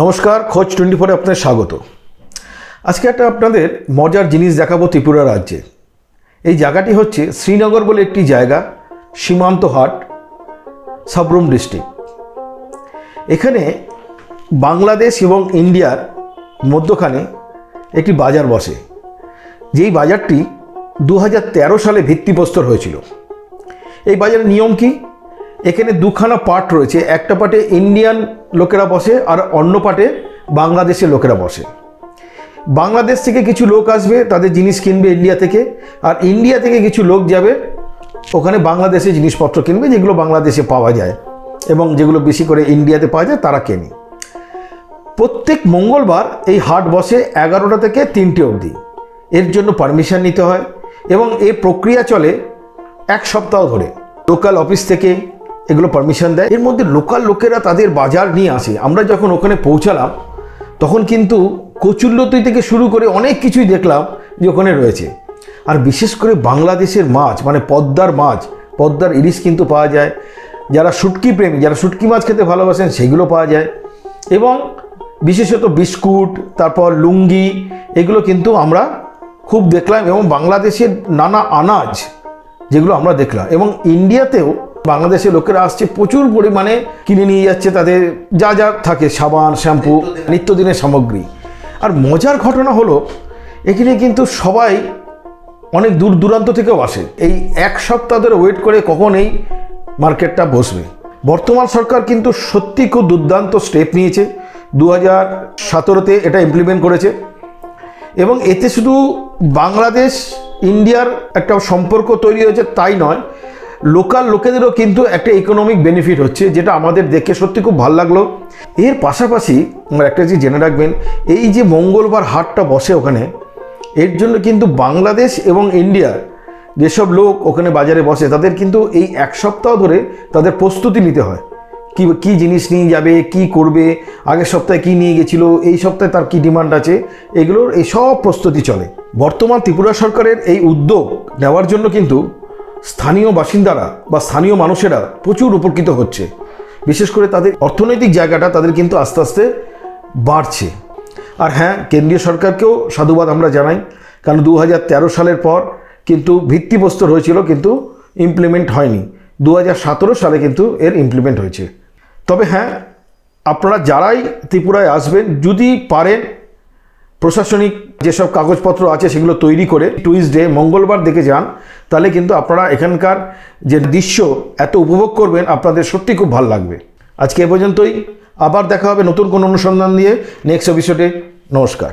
নমস্কার, খোঁজ টোয়েন্টি ফোরে আপনাদের স্বাগত। আজকে একটা আপনাদের মজার জিনিস দেখাবো ত্রিপুরা রাজ্যে। এই জায়গাটি হচ্ছে শ্রীনগর বলে একটি জায়গা, সীমান্ত হাট, সাবরুম ডিস্ট্রিক্ট। এখানে বাংলাদেশ এবং ইন্ডিয়ার মধ্যখানে একটি বাজার বসে। যেই বাজারটি দু হাজার তেরো সালে ভিত্তিপ্রস্তর হয়েছিল। এই বাজারের নিয়ম কি? এখানে দুখানা পার্ট রয়েছে। একটা পার্টে ইন্ডিয়ান লোকেরা বসে আর অন্য পার্টে বাংলাদেশের লোকেরা বসে। বাংলাদেশ থেকে কিছু লোক আসবে, তাদের জিনিস কিনবে ইন্ডিয়া থেকে, আর ইন্ডিয়া থেকে কিছু লোক যাবে, ওখানে বাংলাদেশে জিনিসপত্র কিনবে, যেগুলো বাংলাদেশে পাওয়া যায় এবং যেগুলো বেশি করে ইন্ডিয়াতে পাওয়া যায়, তারা কেনে। প্রত্যেক মঙ্গলবার এই হাট বসে এগারোটা থেকে তিনটে অবধি। এর জন্য পারমিশন নিতে হয় এবং এ প্রক্রিয়া চলে এক সপ্তাহ ধরে। লোকাল অফিস থেকে এগুলো পারমিশন দেয়। এর মধ্যে লোকাল লোকেরা তাদের বাজার নিয়ে আসে। আমরা যখন ওখানে পৌঁছালাম, তখন কিন্তু কচুল্লতি থেকে শুরু করে অনেক কিছুই দেখলাম যে ওখানে রয়েছে। আর বিশেষ করে বাংলাদেশের মাছ মানে পদ্মার মাছ, পদ্মার ইলিশ কিন্তু পাওয়া যায়। যারা শুটকি প্রেমী, যারা শুটকি মাছ খেতে ভালোবাসেন, সেগুলো পাওয়া যায়। এবং বিশেষত বিস্কুট, তারপর লুঙ্গি, এগুলো কিন্তু আমরা খুব দেখলাম। এবং বাংলাদেশের নানা আনাজ যেগুলো আমরা দেখলাম। এবং ইন্ডিয়াতেও বাংলাদেশের লোকেরা আসছে প্রচুর পরিমাণে কিনে নিয়ে যাচ্ছে তাদের যা যা থাকে সাবান শ্যাম্পু নিত্যদিনের সামগ্রী। আর মজার ঘটনা হলো এখানে কিন্তু সবাই অনেক দূর দূরান্ত থেকেও আসে। এই এক সপ্তাহ ধরে ওয়েট করে কখন এই মার্কেটটা বসবে। বর্তমান সরকার কিন্তু সত্যি খুব দুর্দান্ত স্টেপ নিয়েছে। দু হাজার সতেরোতে এটা ইমপ্লিমেন্ট করেছে। এবং এতে শুধু বাংলাদেশ ইন্ডিয়ার একটা সম্পর্ক তৈরি হয়েছে তাই নয় লোকাল লোকেদেরও কিন্তু একটা ইকোনমিক বেনিফিট হচ্ছে, যেটা আমাদের দেখে সত্যি খুব ভালো লাগল। এর পাশাপাশি আমার একটা জিনিস জেনে রাখবেন, এই যে মঙ্গলবার হাটটা বসে ওখানে, এর জন্য কিন্তু বাংলাদেশ এবং ইন্ডিয়ার যেসব লোক ওখানে বাজারে বসে, তাদের কিন্তু এই এক সপ্তাহ ধরে তাদের প্রস্তুতি নিতে হয়। কি কি জিনিস নিয়ে যাবে, কি করবে, আগের সপ্তাহে কি নিয়ে গেছিল, এই সপ্তাহে তার কি ডিমান্ড আছে, এগুলোর এই সব প্রস্তুতি চলে। বর্তমান ত্রিপুরা সরকারের এই উদ্যোগ নেওয়ার জন্য কিন্তু স্থানীয় বাসিন্দারা বা স্থানীয় মানুষেরা প্রচুর উপকৃত হচ্ছে। বিশেষ করে তাদের অর্থনৈতিক জায়গাটা তাদের কিন্তু আস্তে আস্তে বাড়ছে। আর হ্যাঁ কেন্দ্রীয় সরকারকেও সাধুবাদ আমরা জানাই, কারণ দু হাজার তেরো সালের পর কিন্তু ভিত্তিপ্রস্তর হয়েছিল, কিন্তু ইমপ্লিমেন্ট হয়নি। দু হাজার সতেরো সালে কিন্তু এর ইমপ্লিমেন্ট হয়েছে। তবে হ্যাঁ আপনারা যারাই ত্রিপুরায় আসবেন, যদি পারেন প্রশাসনিক যেসব কাগজপত্র আছে সেগুলো তৈরি করে টুইসডে মঙ্গলবার দেখে যান, তাহলে কিন্তু আপনারা এখানকার যে দৃশ্য এত উপভোগ করবেন, আপনাদের সত্যি খুব ভালো লাগবে। আজকে এ পর্যন্তই। আবার দেখা হবে নতুন কোনো অনুসন্ধান দিয়ে নেক্সট এপিসোডে নমস্কার।